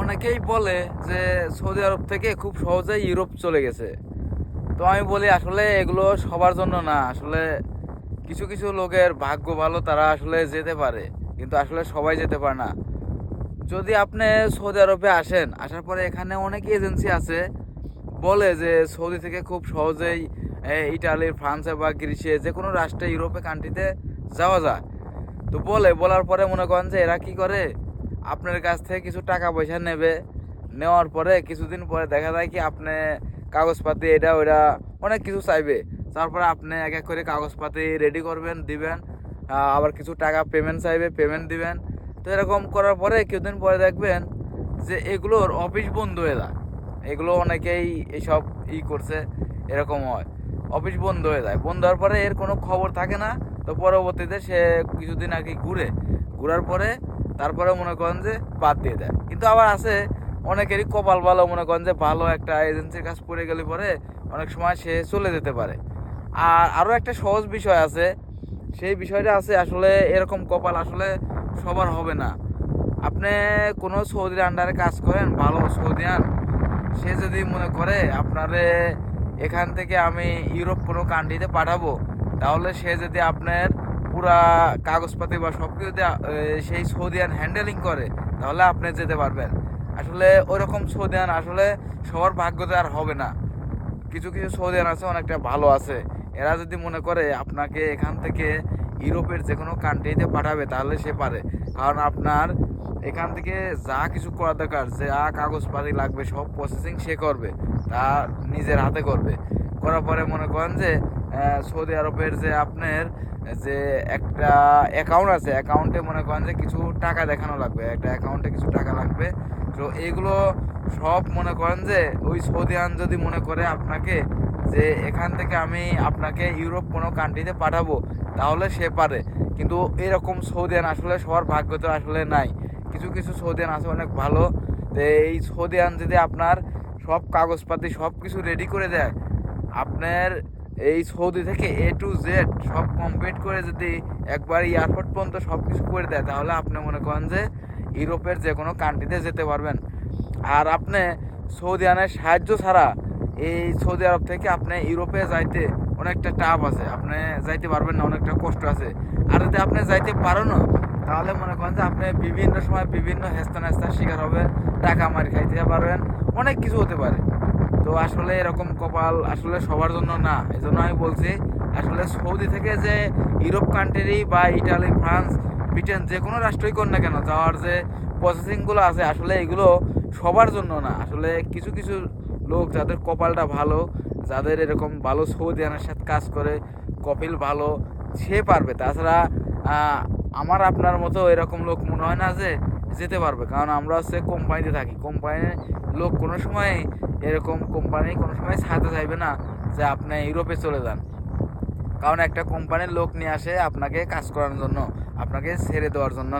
অনেকেই বলে যে সৌদি আরব থেকে খুব সহজেই ইউরোপ চলে গেছে। তো আমি বলি, আসলে এগুলো সবার জন্য না। আসলে কিছু কিছু লোকের ভাগ্য ভালো, তারা আসলে যেতে পারে। কিন্তু আসলে সবাই যেতে পারে না। যদি আপনি সৌদি আরবে আসেন, আসার পরে এখানে অনেক এজেন্সি আছে, বলে যে সৌদি থেকে খুব সহজেই ইটালি, ফ্রান্সে বা গ্রিসে যে কোনো রাষ্ট্রে, ইউরোপে কান্ট্রিতে যাওয়া যায়। তো বলে, বলার পরে মনে করেন যে এরা কি করে? আপনার কাছ থেকে কিছু টাকা পয়সা নেবে। নেওয়ার পরে কিছুদিন পরে দেখা যায় কি আপনি কাগজপাতি এটা ওইটা অনেক কিছু চাইবে। তারপরে আপনি এক এক করে কাগজপাতি রেডি করবেন, দিবেন। আবার কিছু টাকা পেমেন্ট চাইবে পেমেন্ট দিবেন। তো এরকম করার পরে কিছুদিন পরে দেখবেন যে এগুলোর অফিস বন্ধ হয়ে যায়। এগুলো অনেকেই এসব ই করছে, এরকম হয়। অফিস বন্ধ হয়ে যায়। বন্ধ হওয়ার পরে এর কোনো খবর থাকে না। তো পরবর্তীতে সে কিছুদিন আগে ঘুরে। ঘুরার পরে তারপরে মনে করেন যে বাদ দিয়ে দেয়। কিন্তু আবার আছে অনেকেরই কপাল ভালো, মনে করেন যে ভালো একটা এজেন্সির কাজ পড়ে গেলে পরে অনেক সময় সে চলে যেতে পারে। আর আরও একটা সহজ বিষয় আছে, সেই বিষয়টা আছে আসলে এরকম কপাল আসলে সবার হবে না। আপনি কোনো সৌদির আন্ডারে কাজ করেন, ভালো সৌদিয়ান, সে যদি মনে করে আপনারে এখান থেকে আমি ইউরোপ কোনো কান্ট্রিতে পাঠাবো, তাহলে সে যদি আপনার পুরা কাগজপাতি বা সব কিছু সেই সৌদিয়ান হ্যান্ডেলিং করে, তাহলে আপনি যেতে পারবেন। আসলে ওইরকম সৌদিয়ান আসলে সবার ভাগ্যতে আর হবে না। কিছু কিছু সৌদিয়ান আছে, অনেকটা ভালো আছে। এরা যদি মনে করে আপনাকে এখান থেকে ইউরোপের যে কোনো কান্ট্রিতে পাঠাবে, তাহলে সে পারে। কারণ আপনার এখান থেকে যা কিছু করা দরকার, যা কাগজপাতি লাগবে, সব প্রসেসিং সে করবে, তা নিজের হাতে করবে। করার পরে মনে করেন যে সৌদি আরবের যে আপনার, যে একটা অ্যাকাউন্ট আছে অ্যাকাউন্টে মনে করেন যে কিছু টাকা দেখানো লাগবে, একটা অ্যাকাউন্টে কিছু টাকা লাগবে। তো এইগুলো সব মনে করেন যে, ওই সৌদিয়ান যদি মনে করে আপনাকে যে, এখান থেকে আমি আপনাকে ইউরোপ কোনো কান্ট্রিতে পাঠাবো, তাহলে সে পারে। কিন্তু এরকম সৌদিয়ান আসলে সবার ভাগ্য তো আসলে নাই। কিছু কিছু সৌদিয়ান আছে অনেক ভালো। তো এই সৌদিয়ান যদি আপনার সব কাগজপাতি সব কিছু রেডি করে দেয় আপনার এই সৌদি থেকে এ টু জেড সব কমপ্লিট করে যদি একবার এয়ারপোর্ট পর্যন্ত সব কিছু করে দেয়, তাহলে আপনি মনে করেন যে ইউরোপের যে কোনো কান্ট্রিতে যেতে পারবেন। আর আপনি সৌদি আরবের সাহায্য ছাড়া এই সৌদি আরব থেকে আপনি ইউরোপে যাইতে অনেকটা টাফ আছে। আপনি যাইতে পারবেন না, অনেকটা কষ্ট আছে। আর যদি আপনি যাইতে পারো না, তাহলে মনে করেন যে আপনি বিভিন্ন সময় বিভিন্ন হেস্তা নেস্তার শিকার হবেন, টাকা মারি খাইতে পারবেন, অনেক কিছু হতে পারে। তো আসলে এরকম কপাল আসলে সবার জন্য না এই জন্য আমি বলছি আসলে সৌদি থেকে যে ইউরোপ কান্ট্রি বা ইটালি, ফ্রান্স, ব্রিটেন যে কোনো রাষ্ট্রই কর না কেন, যাওয়ার যে প্রসেসিংগুলো আছে, আসলে এগুলো সবার জন্য না। আসলে কিছু কিছু লোক যাদের কপালটা ভালো, যাদের এরকম ভালো সৌদি আনার সাথে কাজ করে, কপিল ভালো, সে পারবে। তাছাড়া আমার আপনার মতো এরকম লোক মনে হয় না যে যেতে পারবে, কারণ আমরা হচ্ছে কোম্পানিতে থাকি। কোম্পানির লোক কোনো সময় এরকম কোম্পানি কোনো সময় ছাড়তে চাইবে না যে আপনি ইউরোপে চলে যান কারণ একটা কোম্পানির লোক নিয়ে আসে আপনাকে কাজ করানোর জন্য, আপনাকে ছেড়ে দেওয়ার জন্য।